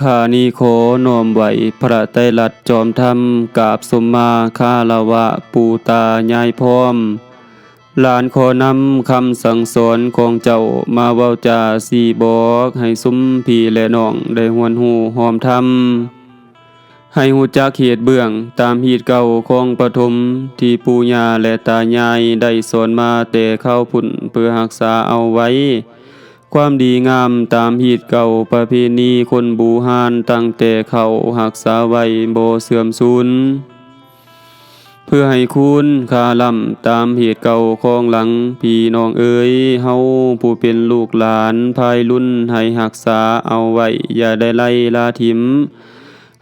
ขานี้ขอน้อมไหวพระไตรลัดจอมธรรมกาบสมมาคาลาวะปูตายายพร้อมหลานขอนำคำสั่งสอนของเจ้ามาเว้าจาสีบอก ให้สุมพี่และน้องได้หวนหูหอมธรรม ให้หูจักเหตุเบื้องตามเหตุเก่าของปฐมที่ปู่ย่าและตายายได้สอนมาแต่เข้าพุ่นเพื่อรักษาเอาไว้ ความดีงามตามเหตุเก่าประเพณีคนบูฮานตั้งแต่เขาหักษาไว้โบเสื่อมสูญเพื่อให้คุณคาลำตามเหตุเก่าของหลัง พี่น้องเอ๋ยเฮาผู้เป็นลูกหลานภายรุ่นให้หักษาเอาไว้ อย่าได้ไล่ลาทิม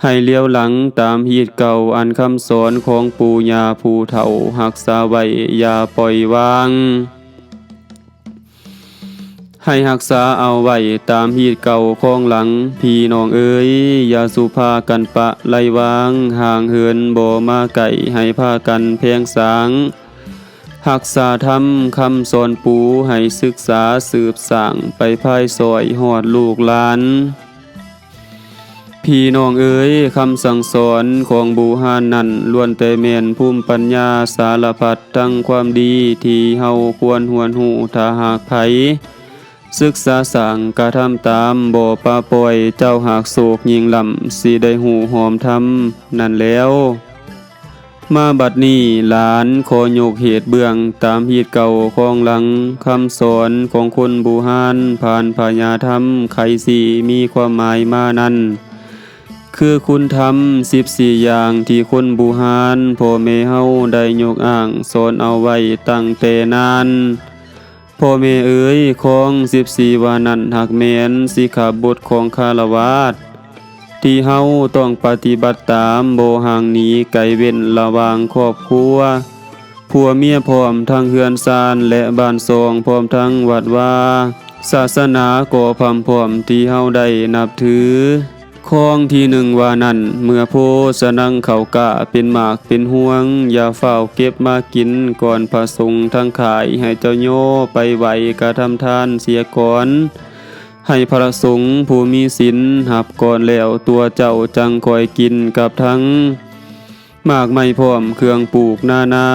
ให้เลี้ยวหลังตามเหตุเก่าอันคำสอนของปู่ย่าผู้เฒ่าหักษาไว้ อย่าปล่อยวาง ให้รักษาเอาไว้ตามฮีดเก่าของหลัง พี่น้องเอ๋ยอย่าสุภากันปะไลวางห่างเหินบ่มาไก่ให้พากันเพียงสางหักษาธรรมคำสอนปูให้ศึกษาสืบสร้างไปภายซอยหอดลูกหลานพี่น้องเอ๋ยคำสั่งสอนของบูฮานนั่นล้วนแต่แม่นภูมิปัญญาสารพัดทั้งความดีที่เฮาควรหวนหูถ้าหากไผ ศึกษาสั่งกระทำตามบ่ปาปล่อยเจ้าหากโศกยิงลำสิได้หูหอมทำนั่นแล้ว มาบัดนี้หลานขอยกเหตุเบื้องตามเหตุเก่าของหลังคำสอนของคนบูฮานผ่านพญาธรรมไขสีมีความหมายมานั้น คือคุณทำสิบสี่อย่างที่คนบูฮานพ่อแม่เฮาได้ยกอ้างสอนเอาไว้ตั้งแต่นาน พ่อแม่เอ๋ยของสิบสี่วานันหักแมนสิขาบทของคารวาสที่เฮาต้องปฏิบัติตามโบห่างหนีไกลเว้นระวางครอบครัวผัวเมียพร้อมทั้งเฮือนซานและบ้านซองพร้อมทั้งวัดว่า ศาสนาก่อพรมพร้อมที่เฮาได้นับถือ ข้องที่หนึ่งว่านั่นเมื่อโพสนังเขากะเป็นหมากเป็นห่วง อย่าเฝ้าเก็บมากินก่อนพระสงฆ์ทั้งขายให้เจ้าโยไปไหวกระทำทานเสียก่อนให้พระสงฆ์ผู้มีศีลหับก่อนแล้วตัวเจ้าจังคอยกินกับทั้งหมากไม่พร้อมเครื่องปลูกนานา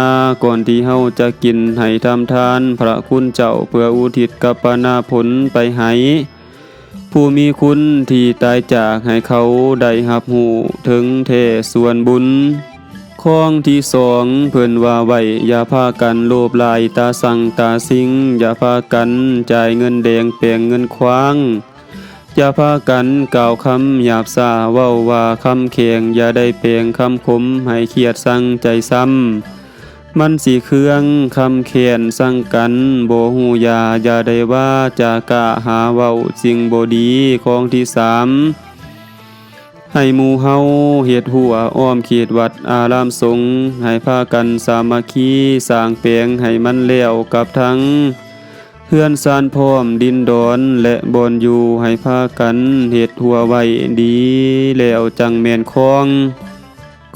ก่อนที่เฮาจะกินให้ทำทาน พระคุณเจ้าเพื่ออุทิศกับปนาผลไปให้ ผู้มีคุณที่ตายจากให้เขาได้หับหูถึงเทส่วนบุญข้องที่สองเพิ่อนว่าไว้อย่าพากันโลภลายตาสั่งตาสิงอย่าพากันจ่ายเงินแดงเปล่งเงินคว้างอย่าพากันกล่าวคำหยาบซาเว้าว่าคำเคียงอย่าได้เปล่งคำคมให้เครียดสั่งใจซ้ำ มันสีเครื่องคำเขียนสั่งกันโบหูยาอย่าได้ว่าจากะหาเว้าสิ่งบดีของที่สามให้มูเฮาเฮ็ดหัวอ้อมเขตวัดอารามสงให้พากันสามัคคีสร้างแปลงให้มันแล้วกับทั้งเพื่อนซานพร้อมดินดอนและบอนอยู่ให้พากันเฮ็ดหัวไว้ดีแล้วจังแมนคอง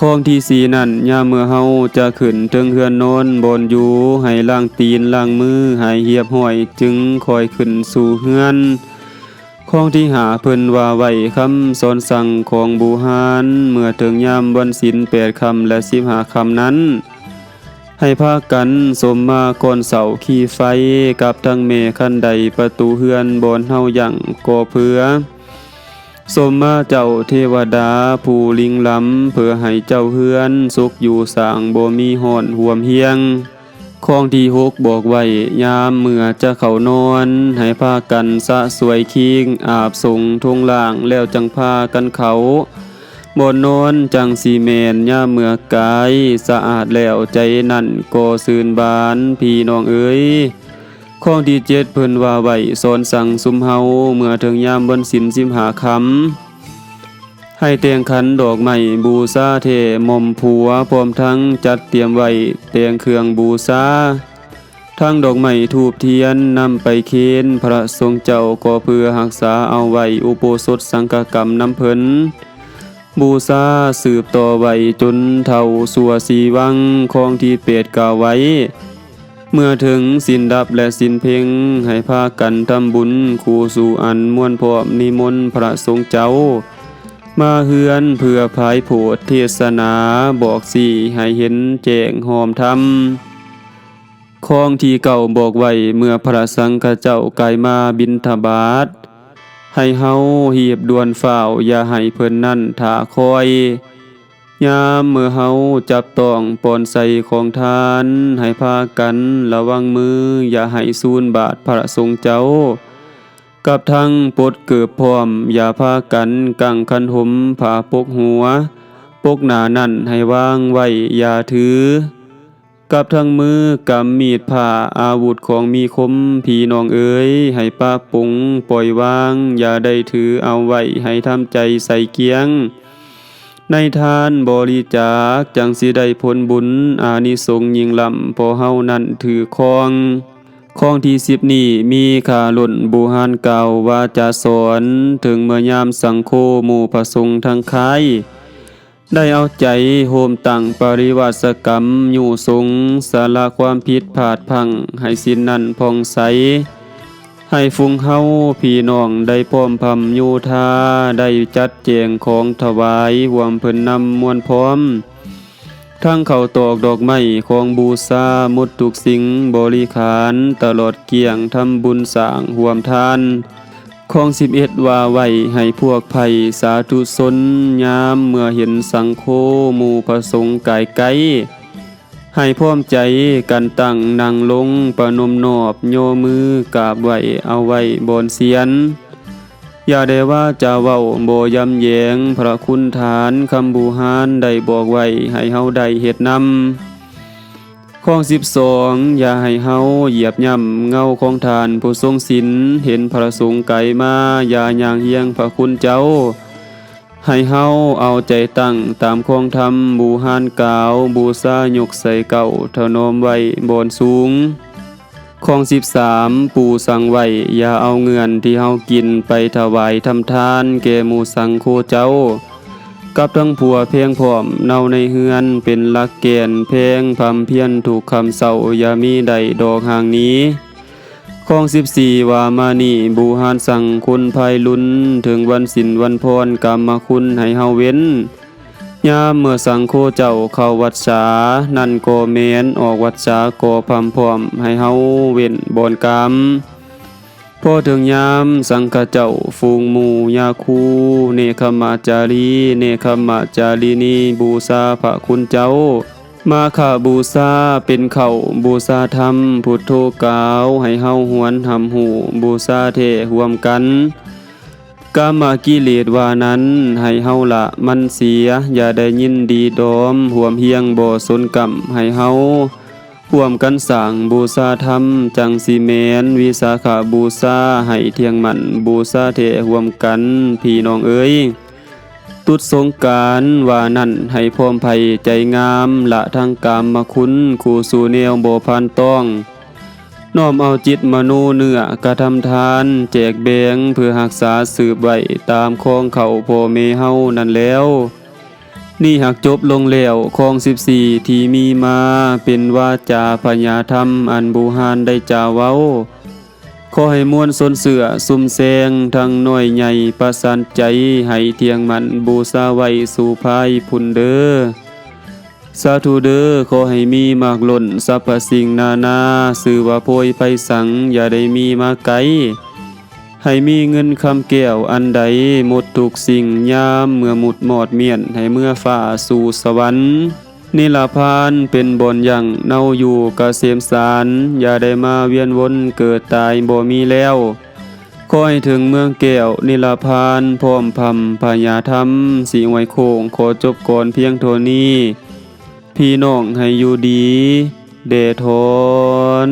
ข้องที่สีนั่นยามเมื่อเฮาจะขึ้นถึงเฮือนโน้นบนอยู่ให้ล้างตีนล้างมือให้เหียบห้อยจึงคอยขึ้นสู่เฮือนข้องที่หาเพิ่นว่าไว้คำสอนสั่งของบูฮานเมื่อถึงยามวันศีลแปดคำและสิบหาคำนั้น ให้พากันสมมาก่อนเสาขี่ไฟกับทั้งเมคันใดประตูเฮือนบนเฮาอย่างก่อเพื่อ สมมาเจ้าเทวดา ผู้ลิงล้ำเพื่อให้เจ้าเฮือน สุขอยู่สางบ่มีห่อนห่วมเฮียงข้องที่หกบอกไว้ยามเมื่อจะเข้านอน ให้พากันสะสวยคิง อาบสงทงล่างแล้วจังพากันเขาบนนอนจังสีเมนย่าเมื่อกาย สะอาดแล้วใจนั่นก็ซื่นบานพี่น้องเอ๋ย ข้องที่เจ็ดเพิ่นว่าไว้สอนสั่งสุมเฮาเมื่อถึงยามบนสินสิมหาคำให้เตียงขันดอกไม้บูซาเทมอมผัวพร้อมทั้งจัดเตรียมไว้เตียงเครื่องบูซาทั้งดอกไม้ทูบเทียนนำไปเคนพระทรงเจ้าก็เพื่อรักษาเอาไว้อุโบสถสังฆกรรมน้ำเพิ่นบูซาสืบต่อไว้จนเท่าสัวสีวังของที่เปรตกาไว้ เมื่อถึงสินดับและสินเพ่งให้พากันทำบุญคูสู่อันม่วนพร้อมนิมนต์พระสงฆ์เจ้า มาเฮือนเพื่อภายโผดเทศนาบอกสี่ให้เห็นแจ้งหอมธรรมของที่เก่าบอกไว้เมื่อพระสังฆเจ้าไกลมาบินทบาทให้เฮาเหียบดวนฝ่าวอย่าให้เพิ่นนั่นถาคอย ยามเมื่อเฮาจับต้องปอนใส่ของทาน ให้พากันระวังมืออย่าให้สูนบาทพระสงฆ์เจ้า กับทั้งปดเกือบพร้อม อย่าพากันกังคันหมผ่าปกหัว ปกหนานั่นให้วางไว้อย่าถือ กับทั้งมือกำมีดผ่าอาวุธของมีคมพี่น้องเอ๋ยให้ป้าปุงปล่อยวาง อย่าได้ถือเอาไว้ให้ทำใจใส่เกียง ในทานบริจาคจังสิได้ผลบุญ อานิสงส์ยิ่งลำพอเฮานั้นถือคองคองที่สิบนี้มีขาหล่นบูหานเก่าว่าจะสอนถึงเมื่อยามสังโฆหมู่ประสงค์ทางคายได้เอาใจโฮมตั้งปริวัติกรรมอยู่สงสาระความผิดผาดพังให้สินนั้นพองใส ให้ฟุงเฮาพี่น้องได้พร้อมพำยูทาได้จัดแจงของถวายหวมเพิ่นนำมวลพร้อม ทั้งเขาตอกดอกไม้ของบูชามุดทุกสิงบริขาร ตลอดเกี่ยงทำบุญสร้างหวมทานของสิบเอ็ดว่าไว้ให้พวกไผ่สาธุสนยามเมื่อเห็นสังโฆหมู่ประสงค์กายไกล ให้พร้อมใจกันตั้งนั่งลงประนมนอบโยมือกราบไหวเอาไว้บนเสียน อย่าได้ว่าจะเว้าโบยำแยง พระคุณฐานคำบูหานได้บอกไว้ให้เฮาได้เฮ็ดนำข้องสิบสองอย่าให้เฮาเหยียบย่ำเงาของทานผู้ทรงศีลเห็นพระสงฆ์ไก่มาอย่าย่างเฮียงพระคุณเจ้า ให้เฮาเอาใจตั้งตามคองธรรมบูหานกาว บูซายกใส่เก่าถนอมไว้บนสูงข้องสิบสามปูสังไว้อย่าเอาเงินที่เฮากินไปถวายทำทานแก่หมูสังโฆเจ้า กับทั้งผัวเพียงพร้อมเนาในเฮือนเป็นลักเกณฑ์เพลงพำเพียนถูกคำเศร้าอย่ามีใดดอกห่างนี้ ข้องสิบสี่วามานีบูหานสั่งคุณภายลุนถึงวันสินวันพรกรรมคุณให้เฮาเว้นยามเมื่อสังโฆเจ้าเข้าวัดสา นั่นก็เมนออกวัดสาโก็พำพร้อมให้เฮาเว้นบนกรรมพอถึงยามสังฆเจ้าฟูงมูยาคู เนคขมาจารี เนคขมาจารีนีบูชาพระคุณเจ้า มาขาบูชาเป็นเข่าบูชาธรรม พุทโธกาว ให้เฮาหวนหำหูบูชาเทห่วมกันกามากิเลสว่านั้น ให้เฮาละมันเสีย อย่าได้ยินดีดอมห่วมเฮียงบ่สนกรรมให้เฮาห่วมกันสร้างบูชาธรรม จังสีแมนวิสาขาบูชาให้เทียงมันบูชาเทห่วมกันพี่น้องเอ้ย ตุดสงการว่านั่นให้พร้อมภัยใจงามละทางกรรมมาคุณคู่สู่แนวบ่พันต้อง น้อมเอาจิตมโนเนื้อกระทำทาน แจกแบงเพื่อรักษาสืบไว้ตามคองเขาพ่อเมเฮานั่นแล้ว นี่หากจบลงแล้วคองสิบสี่ที่มีมาเป็นวาจาพญาธรรมอันบูหานได้จาเว้า ขอให้มวลสนเสือซุมแซงทั้งน้อยใหญ่ประสานใจให้เทียงมันบูชาไว้สู่ภายพุนเดอ้อสาธุเด้อขอให้มีมากล้นสรรพสิ่งนานาสื่อว่าโพยไปสังอย่าได้มีมาไกลให้มีเงินคำแก้วอันใดหมดทุกสิ่งยามเมื่อหมุดหมอดเมียนให้เมื่อฝ่าสู่สวรรค์ นิลาพานเป็นบอนอย่างเน่าอยู่กเกษมสาร อย่าได้มาเวียนวนเกิดตายบ่มีแล้วขอยถึงเมืองแก้วนิลาพานพร้อมพำพญาธรรมสีไวโคงขอจบก่อนเพียงเท่านี้ พี่น้องให้อยู่ดี เดทอน